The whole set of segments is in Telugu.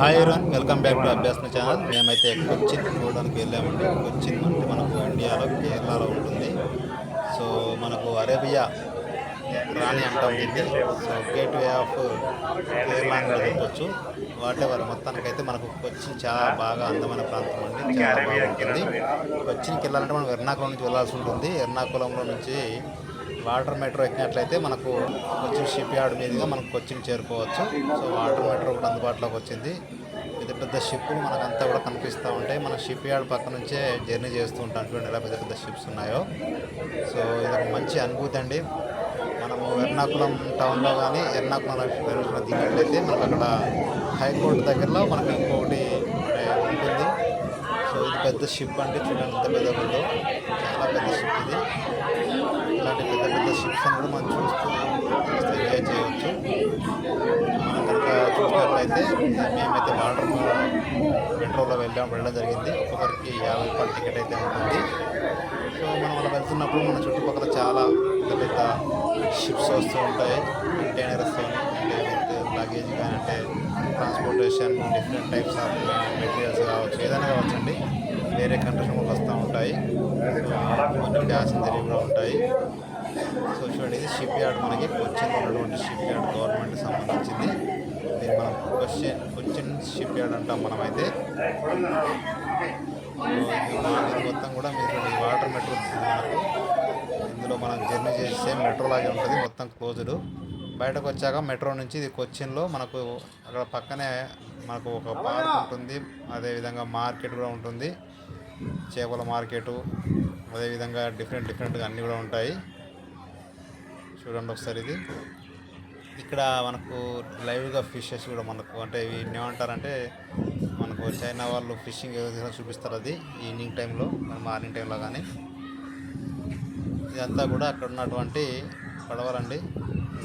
Hi everyone welcome back to Abhyasana channel మేమైతే కొచ్చిన్ చూడడానికి వెళ్ళామండి. కొచ్చిన్ అంటే మనకు ఇండియాలో కేరళలో ఉంటుంది. సో మనకు అరేబియా రాణి అంటాం దీన్ని so gateway of Kerala అని చెప్పొచ్చు. వాటెవర్ మొత్తానికైతే మనకు కొచ్చిన్ చాలా బాగా అందమైన ప్రాంతం అండి. చాలా బాగుంటుంది. కొచ్చిన్కి వెళ్ళాలంటే మనం ఎర్నాకుళం నుంచి వెళ్ళాల్సి ఉంటుంది. ఎర్నాకుళంలో నుంచి వాటర్ మెట్రో ఎక్కినట్లయితే మనకు కొచ్చిన్ షిప్ యార్డ్ మీదుగా మనకు కొచ్చిన్ చేరుకోవచ్చు. సో వాటర్ మెట్రో కూడా అందుబాటులోకి వచ్చింది. పెద్ద పెద్ద షిప్పులు మనకంతా కూడా కనిపిస్తూ ఉంటాయి. మన షిప్ యార్డ్ పక్క నుంచే జర్నీ చేస్తూ ఉంటాం చూడండి ఎలా పెద్ద పెద్ద షిప్స్ ఉన్నాయో. సో ఇది ఒక మంచి అనుభూతి అండి. మనము ఎర్నాకుళం టౌన్లో కానీ ఎర్నాకుళం రైల్వే దిగినట్లయితే మనకు అక్కడ హైకోర్టు దగ్గరలో మనకి ఇంకొకటి ఉంటుంది. సో ఇది పెద్ద షిప్ అంటే చూడండి ఎంత పెద్ద ఉందో చాలా పెద్ద షిప్ ఇది ఇలాంటి పెద్ద పెద్ద షిప్స్ అని కూడా మనం చూస్తూ ఎంజాయ్ చేయవచ్చు మనం కనుక చూసినట్లయితే మేమైతే వాటర్ మెట్రోలో వెళ్ళాం వెళ్ళడం జరిగింది. ఒక్కొక్కరికి యాభై రూపాయల టికెట్ అయితే ఉంటుంది. సో మనం అలా వెళ్తున్నప్పుడు మన చుట్టుపక్కల చాలా పెద్ద పెద్ద షిప్స్ వస్తూ ఉంటాయి. కంటైనర్స్ అంటే విత్ లగేజ్ కానీ అంటే transportation different types of materials కావచ్చు ఏదైనా కావచ్చండి. వేరే కంట్రీస్ వస్తూ ఉంటాయి. కొన్ని ప్యాసింజర్ కూడా ఉంటాయి. సో చూడండి ఇది షిప్ యార్డ్ మనకి కొచ్చిన్లో ఉన్నటువంటి షిప్ యార్డ్ గవర్నమెంట్కి సంబంధించింది. దీన్ని మనం క్వశ్చన్ కొచ్చిన్ షిప్ యార్డ్ అంటాం మనమైతే. అయితే ఇది మొత్తం కూడా మీరు ఈ వాటర్ మెట్రో మనకు. ఇందులో మనం జర్నీ చేస్తే మెట్రో లాగే ఉంటుంది మొత్తం క్లోజ్డ్ బయటకు వచ్చాక మెట్రో నుంచి ఇది కొచ్చిన్లో మనకు అక్కడ పక్కనే మనకు ఒక పార్క్ ఉంటుంది అదేవిధంగా మార్కెట్ కూడా ఉంటుంది. చేపల మార్కెటు అదేవిధంగా డిఫరెంట్ డిఫరెంట్గా అన్నీ కూడా ఉంటాయి. చూడండి ఒకసారి ఇది. ఇక్కడ మనకు లైవ్గా ఫిషెస్ కూడా మనకు అంటే ఇవి ఏమంటారంటే మనకు చైనా వాళ్ళు ఫిషింగ్ ఏదైనా చూపిస్తారు అది ఈవినింగ్ టైంలో మార్నింగ్ టైంలో కానీ. ఇదంతా కూడా అక్కడ ఉన్నటువంటి పడవలండి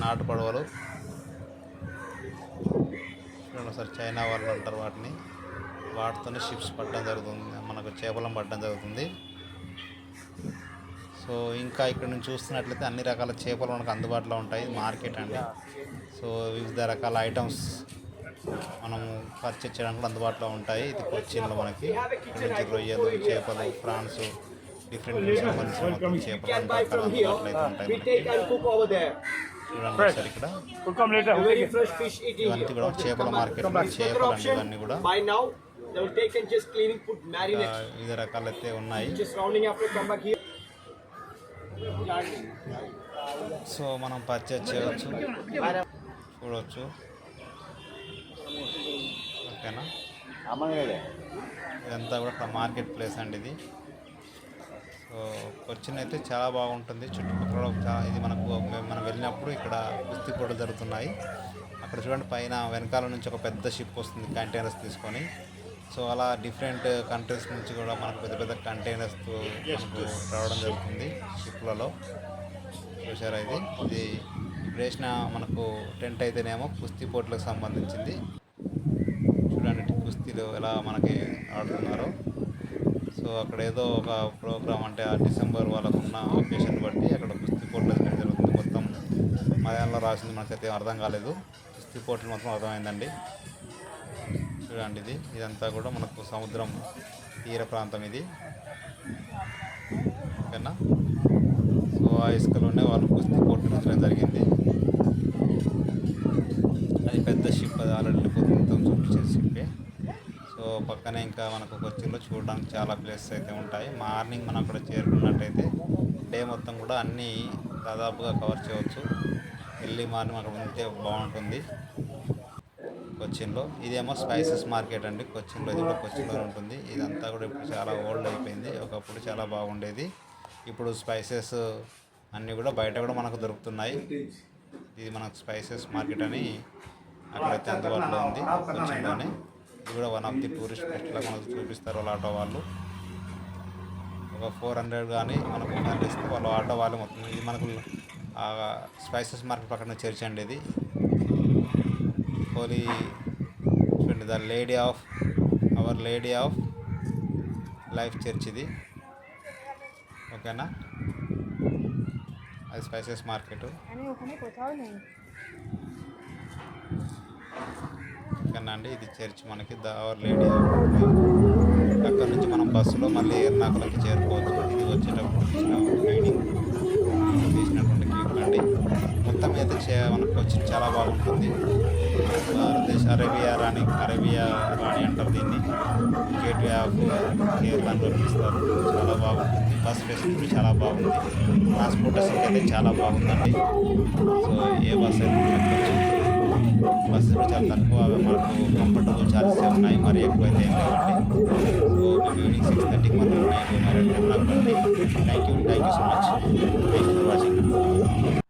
నాటు పడవలు. చూడండి ఒకసారి చైనా వాళ్ళు అంటారు వాటిని. వాటితోనే షిప్స్ పట్టడం జరుగుతుంది మనకు చేపలను పట్టడం జరుగుతుంది. సో ఇంకా ఇక్కడ నుంచి చూస్తున్నట్లయితే అన్ని రకాల చేపలు మనకు అందుబాటులో ఉంటాయి మార్కెట్ అండి. సో వివిధ రకాల ఐటమ్స్ మనం పర్చేజ్ చేయడానికి అందుబాటులో ఉంటాయి. ఇది కొచ్చిన్లో మనకి. నుంచి రొయ్యలు చేపలు ప్రాన్స్ డిఫరెంట్ చేపలు అందుబాటులో అయితే ఉంటాయి ఇవన్నీ. కూడా చేపల మార్కెట్ చేపలు అండి. ఇవన్నీ కూడా. వివిధ రకాలైతే ఉన్నాయి. సో మనం పర్చేజ్ చేయవచ్చు. చూడవచ్చు ఓకేనా? ఇదంతా కూడా మార్కెట్ ప్లేస్ అండి ఇది. సో క్వశ్చన్ అయితే చాలా బాగుంటుంది. చుట్టుపక్కల చాలా ఇది మనకు మనం వెళ్ళినప్పుడు ఇక్కడ కుస్తీ పోటీలు జరుగుతున్నాయి. అక్కడ చూడండి పైన వెనకాల నుంచి ఒక పెద్ద షిప్ వస్తుంది కంటైనర్స్ తీసుకొని. సో అలా డిఫరెంట్ కంట్రీస్ నుంచి కూడా మనకు పెద్ద పెద్ద కంటైనర్స్ రావడం జరుగుతుంది షిప్లలో. చూసారా ఇది ఇది ఇప్పుడు వేసిన మనకు టెంట్ అయితేనేమో కుస్తీ పోటీలకు సంబంధించింది. చూడండి కుస్తీలు ఎలా మనకి ఆడుతున్నారు. సో అక్కడ ఏదో ఒక ప్రోగ్రామ్ అంటే ఆ డిసెంబర్ వాళ్ళకు ఉన్న ఒకేషన్ బట్టి అక్కడ కుస్తీ పోటీలు జరుగుతుంది. మొత్తం మలయాళంలో రాసింది మనకైతే ఏం అర్థం కాలేదు. కుస్తీ పోటీలు మొత్తం అర్థమైందండి. చూడండి ఇది. ఇదంతా కూడా మనకు సముద్రం తీర ప్రాంతం ఇది. ఓకేనా? సో ఆ ఇసుకలోనే వాళ్ళు కుస్తీ పోటీలు జరిగింది. అది పెద్ద షిప్ అది ఆల్రెడీ వెళ్ళిపోతుంది మొత్తం చూపించే షిప్పే. సో పక్కనే ఇంకా మనకు కొచ్చిన్లో చూడడానికి చాలా ప్లేసెస్ అయితే ఉంటాయి. మార్నింగ్ మనం అక్కడ చేరుకున్నట్టయితే డే మొత్తం కూడా అన్నీ దాదాపుగా కవర్ చేయవచ్చు. ఎర్లీ మార్నింగ్ అక్కడ ఉంటే బాగుంటుంది. కొచ్చిన్లో. ఇదేమో స్పైసెస్ మార్కెట్ అండి. కొచ్చిన్లో ఇది కూడా కొచ్చిన్లో ఉంటుంది. ఇదంతా కూడా ఇప్పుడు చాలా ఓల్డ్ అయిపోయింది. ఒకప్పుడు చాలా బాగుండేది. ఇప్పుడు స్పైసెస్ అన్నీ కూడా బయట కూడా మనకు దొరుకుతున్నాయి. ఇది మనకు స్పైసెస్ మార్కెట్ అని అక్కడైతే అందుబాటులో ఉంది కొచ్చిన్లోనే. ఇది కూడా వన్ ఆఫ్ ది టూరిస్ట్ ప్లేస్లో మనకు చూపిస్తారు వాళ్ళ ఆటో వాళ్ళు. ఒక ఫోర్ హండ్రెడ్ కానీ మనకు ఇస్తే వాళ్ళు ఆటో వాళ్ళు మొత్తం. ఇది మనకు స్పైసెస్ మార్కెట్ పక్కన చర్చ్ అండి ఇది. హోలీ చూడండి the lady of our lady of life church ఇది. ఓకేనా? అది స్పైసెస్ మార్కెట్. ఓకేనా అండి? ఇది చర్చ్ మనకి ద అవర్ లేడీ ఆఫ్ అక్కడ నుంచి మనం బస్సులో మళ్ళీ ఎర్నాకులకి చేరుకోవచ్చు. ఇది వచ్చేటప్పుడు తీసిన ట్రైనింగ్ తీసినటువంటి క్లిప్లు అండి. మొత్తం అయితే చే మనకు వచ్చి చాలా బాగుంటుంది భారతదేశ అరేబియా రాణి అరేబియా రాణి అంటారు దీన్ని గేట్వే ఆఫ్ కేరళ అని పిలుస్తారు చాలా బాగుంటుంది బస్ ఫెసిలిటీ చాలా బాగుంది ట్రాన్స్పోర్టేషన్ అయితే చాలా బాగుందండి సో ఏ బస్ అయితే ఎక్కొచ్చు బస్సులు చాలా తక్కువ అవి మనకు కంఫర్టబుల్ ఛార్జెస్ ఉన్నాయి మరి ఎక్కువ అయితే ఏం లేవండి సో మేము ఈవినింగ్ సిక్స్ థర్టీకి మనం ఉన్నాయి thank you thank you so much thank you for watching